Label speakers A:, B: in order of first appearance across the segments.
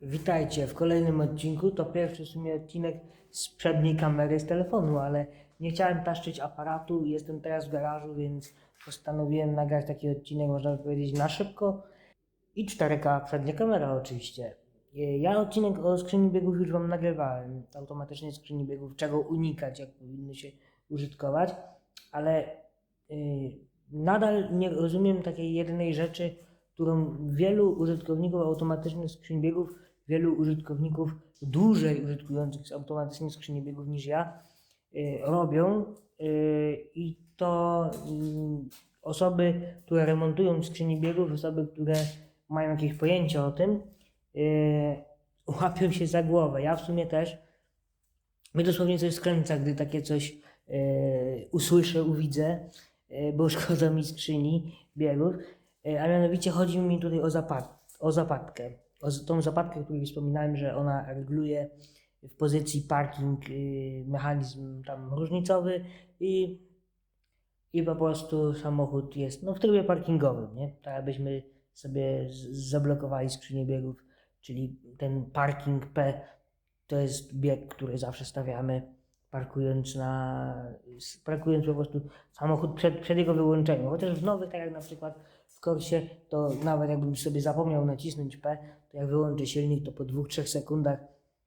A: Witajcie w kolejnym odcinku. To pierwszy w sumie odcinek z przedniej kamery z telefonu, ale nie chciałem taszczyć aparatu. Jestem teraz w garażu, więc postanowiłem nagrać taki odcinek, można by powiedzieć, na szybko. I 4K przednia kamera oczywiście. E, Ja odcinek o skrzyni biegów już Wam nagrywałem. Automatycznej skrzyni biegów, czego unikać, jak powinny się użytkować, ale yy, nadal nie rozumiem takiej jednej rzeczy, którą wielu użytkowników automatycznych skrzyń biegów, wielu użytkowników dłużej użytkujących automatycznych skrzyni biegów niż ja, yy, robią. Yy, I to yy, osoby, które remontują skrzyni biegów, osoby, które mają jakieś pojęcie o tym, łapią się za głowę. Ja w sumie też. Mnie dosłownie coś skręca, gdy takie coś usłyszę, uwidzę, bo szkoda mi skrzyni biegów. A mianowicie chodzi mi tutaj o, zapad, o zapadkę. Tą zapadkę, o której wspominałem, że ona reguluje w pozycji parking yy, mechanizm tam różnicowy i, i po prostu samochód jest no, w trybie parkingowym, nie? Tak jakbyśmy sobie zablokowali skrzynię biegów, czyli ten parking P to jest bieg, który zawsze stawiamy parkując na, parkując po prostu samochód przed, przed jego wyłączeniem. Chociaż w nowych, tak jak na przykład w Korsie, to nawet jakbym sobie zapomniał nacisnąć P, to jak wyłączę silnik, to po 2-3 sekundach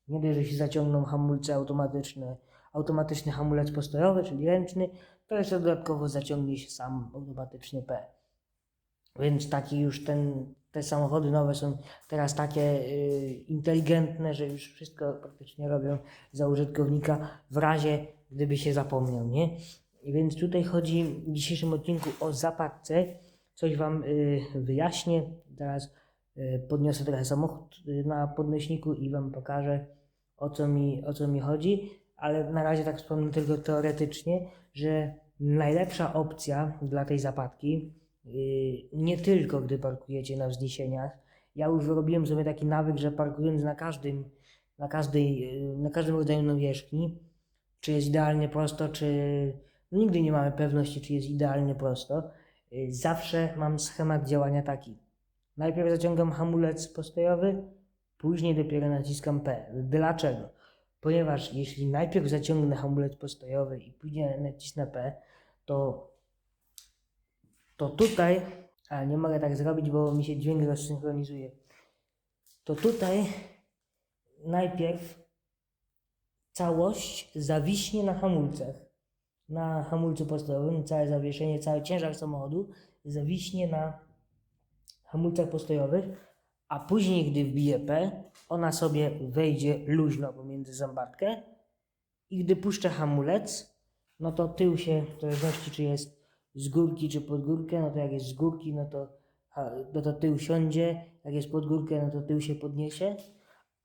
A: nie dość, że się zaciągną hamulce automatyczne, automatyczny hamulec postojowy, czyli ręczny, to jeszcze dodatkowo zaciągnie się sam automatycznie P. Więc taki już ten, te samochody nowe są teraz takie y, inteligentne, że już wszystko praktycznie robią za użytkownika w razie, gdyby się zapomniał, nie? Więc tutaj chodzi w dzisiejszym odcinku o zapadce. Coś Wam y, wyjaśnię. Teraz y, podniosę trochę samochód y, na podnośniku i Wam pokażę o co mi, o co mi chodzi, ale na razie tak wspomnę tylko teoretycznie, że najlepsza opcja dla tej zapadki, nie tylko gdy parkujecie na wzniesieniach, ja już wyrobiłem sobie taki nawyk, że parkując na każdym, na każdej, yy, na każdym rodzaju nawierzchni, czy jest idealnie prosto, czy no nigdy nie mamy pewności, czy jest idealnie prosto, yy, zawsze mam schemat działania taki. Najpierw zaciągam hamulec postojowy, Później dopiero naciskam P. Dlaczego? Ponieważ jeśli najpierw zaciągnę hamulec postojowy i później nacisnę P, to, to tutaj, a nie mogę tak zrobić, bo mi się dźwięk rozsynchronizuje, to tutaj najpierw całość zawiśnie na hamulcach. Na hamulcu postojowym całe zawieszenie, cały ciężar samochodu zawiśnie na hamulcach postojowych, a później, gdy wbije P, ona sobie wejdzie luźno pomiędzy zębatkę i gdy puszczę hamulec, no to tył się, w zależności czy jest z górki czy pod górkę, no to jak jest z górki, no to, no to tył siądzie, jak jest pod górkę, no to tył się podniesie,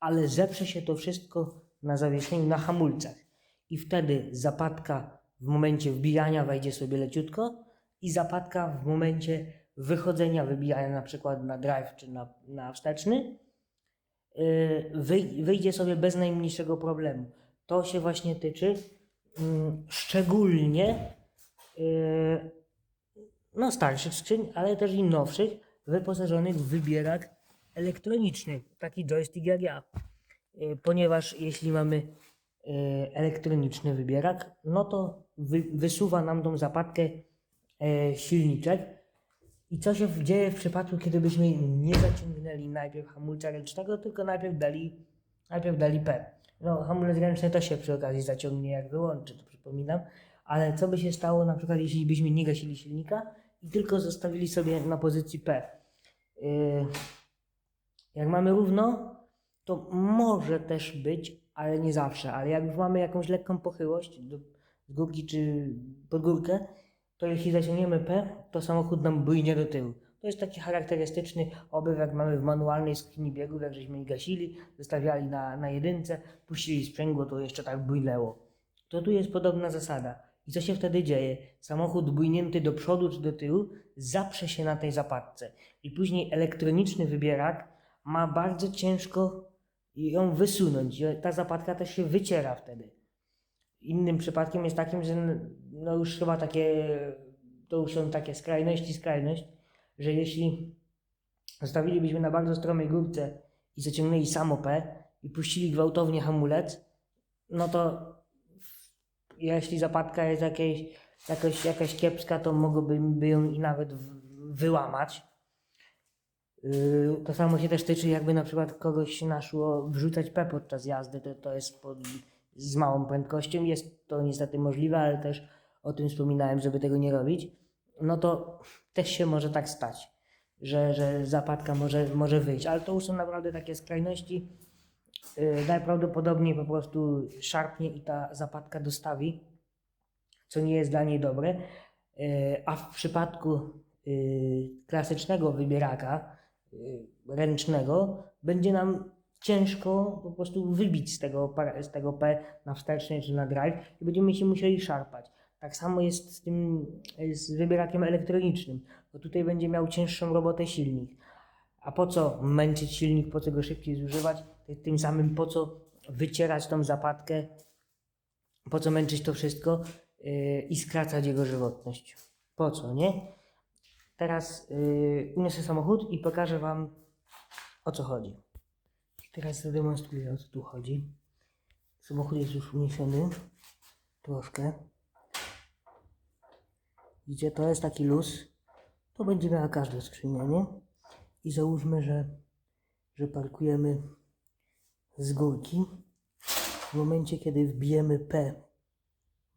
A: ale zeprze się to wszystko na zawieszeniu na hamulcach i wtedy zapadka w momencie wbijania wejdzie sobie leciutko i zapadka w momencie wychodzenia, wybijania na przykład na drive czy na, na wsteczny, yy, wyj- wyjdzie sobie bez najmniejszego problemu. To się właśnie tyczy mm, szczególnie no starszych skrzyń, ale też i nowszych, wyposażonych w wybierak elektroniczny, taki joystick jak ja. Yy, Ponieważ jeśli mamy yy, elektroniczny wybierak, no to wy, wysuwa nam tą zapadkę yy, silniczek, i co się dzieje w przypadku, kiedy byśmy nie zaciągnęli najpierw hamulca ręcznego, tylko najpierw dali, najpierw dali P. No, hamulec ręczny to się przy okazji zaciągnie, jak wyłączy, to przypominam. Ale co by się stało na przykład, jeśli byśmy nie gasili silnika i tylko zostawili sobie na pozycji P? Yy, jak mamy równo, to może też być, ale nie zawsze. Ale jak już mamy jakąś lekką pochyłość do, z górki czy pod górkę, to jeśli zaciągniemy P, to samochód nam bujnie do tyłu. To jest taki charakterystyczny obyw, jak mamy w manualnej skrzyni biegów, jak żeśmy ich gasili, zostawiali na, na jedynce, puścili sprzęgło, to jeszcze tak bujnęło. To tu jest podobna zasada. I co się wtedy dzieje? Samochód bujnięty do przodu czy do tyłu zaprze się na tej zapadce. I później elektroniczny wybierak ma bardzo ciężko ją wysunąć. Ta zapadka też się wyciera wtedy. Innym przypadkiem jest takim, że no już chyba takie, to już są takie skrajności, skrajność, że jeśli zostawilibyśmy na bardzo stromej górce i zaciągnęli samo P i puścili gwałtownie hamulec, no to jeśli zapadka jest jakieś, jakoś, jakaś kiepska, to mogłoby by ją i nawet wyłamać. Yy, To samo się też tyczy, jakby na przykład kogoś naszło wrzucać P podczas jazdy, to, to jest pod, z małą prędkością. Jest to niestety możliwe, ale też o tym wspominałem, żeby tego nie robić. No to też się może tak stać, że, że zapadka może, może wyjść, ale to już są naprawdę takie skrajności. Yy, najprawdopodobniej po prostu szarpnie i ta zapadka dostawi, co nie jest dla niej dobre. Yy, A w przypadku yy, klasycznego wybieraka, ręcznego, będzie nam ciężko po prostu wybić z tego, z tego P na wsteczny czy na drive i będziemy się musieli szarpać. Tak samo jest z tym z wybierakiem elektronicznym, bo tutaj będzie miał cięższą robotę silnik. A po co męczyć silnik, po co go szybciej zużywać? Ty- Tym samym po co wycierać tą zapadkę, po co męczyć to wszystko yy, i skracać jego żywotność? Po co, nie? Teraz yy, uniosę samochód i pokażę Wam o co chodzi. Teraz zademonstruję o co tu chodzi. Samochód jest już uniesiony troszkę. Widzicie, to jest taki luz. To będzie miała każda skrzynia, nie? I załóżmy, że, że parkujemy z górki. W momencie, kiedy wbijemy P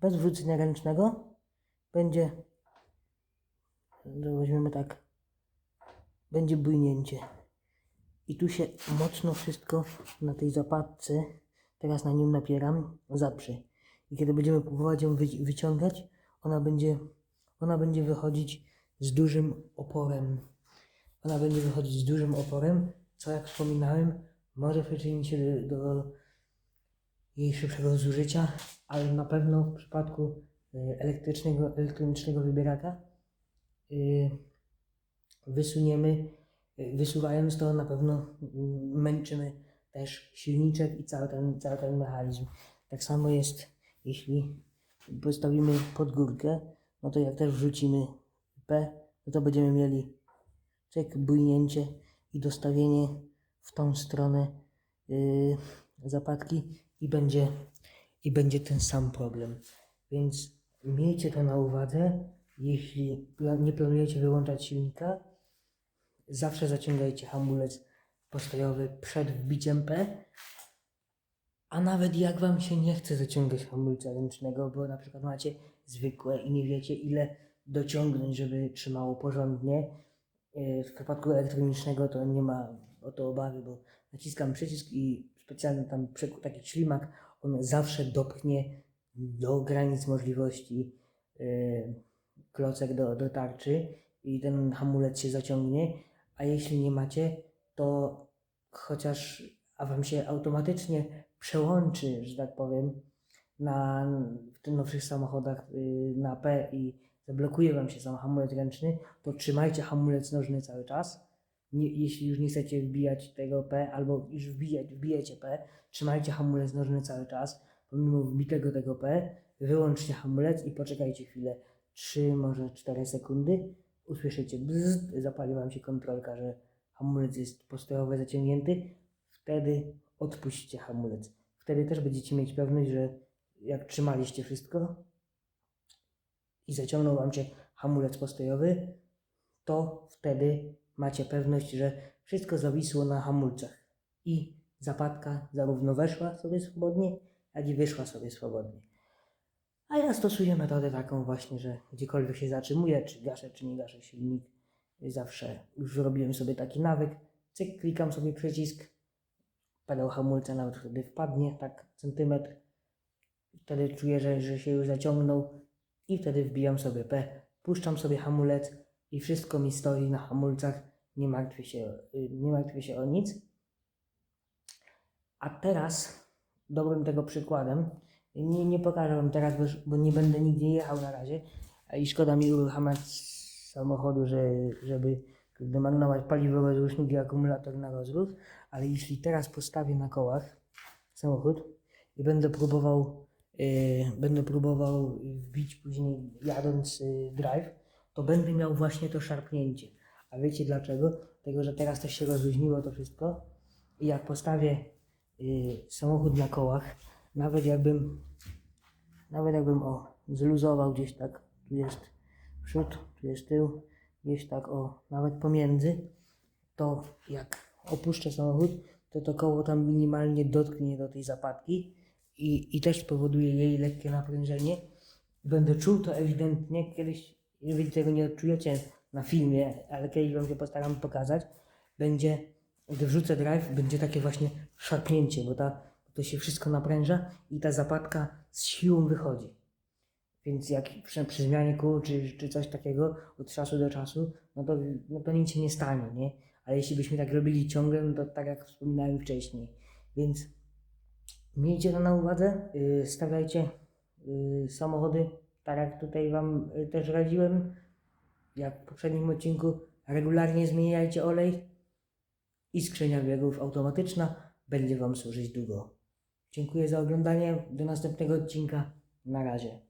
A: bez wrzucenia ręcznego, będzie, weźmiemy tak, będzie bujnięcie. I tu się mocno wszystko na tej zapadce, teraz na nim napieram, zaprze. I kiedy będziemy próbować ją wyci- wyciągać, ona będzie, ona będzie wychodzić z dużym oporem. Ona będzie wychodzić z dużym oporem, co jak wspominałem, może przyczynić się do, jej szybszego zużycia, ale na pewno w przypadku y, elektrycznego, elektronicznego wybieraka y, wysuniemy, y, wysuwając to na pewno mm, męczymy też silniczek i cały ten, cały ten mechanizm. Tak samo jest, jeśli postawimy pod górkę, no to jak też wrzucimy P, no to będziemy mieli cyk, bujnięcie i dostawienie w tą stronę yy, zapadki i będzie, i będzie ten sam problem. Więc miejcie to na uwadze, jeśli nie planujecie wyłączać silnika, zawsze zaciągajcie hamulec postojowy przed wbiciem P, a nawet jak Wam się nie chce zaciągać hamulca ręcznego, bo na przykład macie zwykłe i nie wiecie ile dociągnąć, żeby trzymało porządnie, w przypadku elektronicznego to nie ma o to obawy, bo naciskam przycisk i specjalny tam taki ślimak, on zawsze dopchnie do granic możliwości yy, klocek do, do tarczy i ten hamulec się zaciągnie, a jeśli nie macie, to chociaż a wam się automatycznie przełączy, że tak powiem, na, w tych nowszych samochodach yy, na P i zablokuje wam się sam hamulec ręczny, to trzymajcie hamulec nożny cały czas. Nie, jeśli już nie chcecie wbijać tego P, albo już wbijać, wbijecie P, trzymajcie hamulec nożny cały czas. Pomimo wbitego tego P, wyłączcie hamulec i poczekajcie chwilę, 3, może 4 sekundy. Usłyszycie zapali wam się kontrolka, że hamulec jest postojowo zaciągnięty. Wtedy odpuśćcie hamulec. Wtedy też będziecie mieć pewność, że jak trzymaliście wszystko i zaciągnął wam się hamulec postojowy, to wtedy macie pewność, że wszystko zawisło na hamulcach i zapadka zarówno weszła sobie swobodnie, jak i wyszła sobie swobodnie. A ja stosuję metodę taką właśnie, że gdziekolwiek się zatrzymuję, czy gaszę, czy nie gaszę silnik, zawsze już zrobiłem sobie taki nawyk, cyk, klikam sobie przycisk, pedał hamulca nawet wtedy wpadnie, tak centymetr, wtedy czuję, że, że się już zaciągnął i wtedy wbijam sobie P, puszczam sobie hamulec i wszystko mi stoi na hamulcach, nie martwię się, y, nie martwię się o nic. A teraz dobrym tego przykładem, nie, nie pokażę wam teraz, bo, nie będę nigdzie jechał na razie. I szkoda mi uruchamiać samochodu, że, żeby marnować paliwo, rozrusznik i akumulator na rozruch, ale jeśli teraz postawię na kołach samochód i będę próbował, będę próbował wbić później jadąc yy, drive, to będę miał właśnie to szarpnięcie. A wiecie dlatego? Dlatego, że teraz też się rozluźniło to wszystko I jak postawię y, samochód na kołach, nawet jakbym, nawet jakbym o, zluzował gdzieś tak, tu jest przód, tu jest tył, gdzieś tak o, nawet pomiędzy, to jak opuszczę samochód, to to koło tam minimalnie dotknie do tej zapadki i, i też spowoduje jej lekkie naprężenie. Będę czuł to ewidentnie, kiedyś, jeżeli tego nie odczujecie na filmie, ale kiedyś Wam się postaram pokazać, będzie, gdy wrzucę drive, będzie takie właśnie szarpnięcie, bo ta, to się wszystko napręża i ta zapadka z siłą wychodzi. Więc jak przy, przy zmianie kół czy, czy coś takiego od czasu do czasu, no to, no to nic się nie stanie, nie? Ale jeśli byśmy tak robili ciągle, no to tak jak wspominałem wcześniej. Więc miejcie to na uwadze, yy, stawiajcie yy, samochody, tak jak tutaj Wam yy, też radziłem, jak w poprzednim odcinku, regularnie zmieniajcie olej i skrzynia biegów automatyczna będzie Wam służyć długo. Dziękuję za oglądanie, do następnego odcinka, na razie.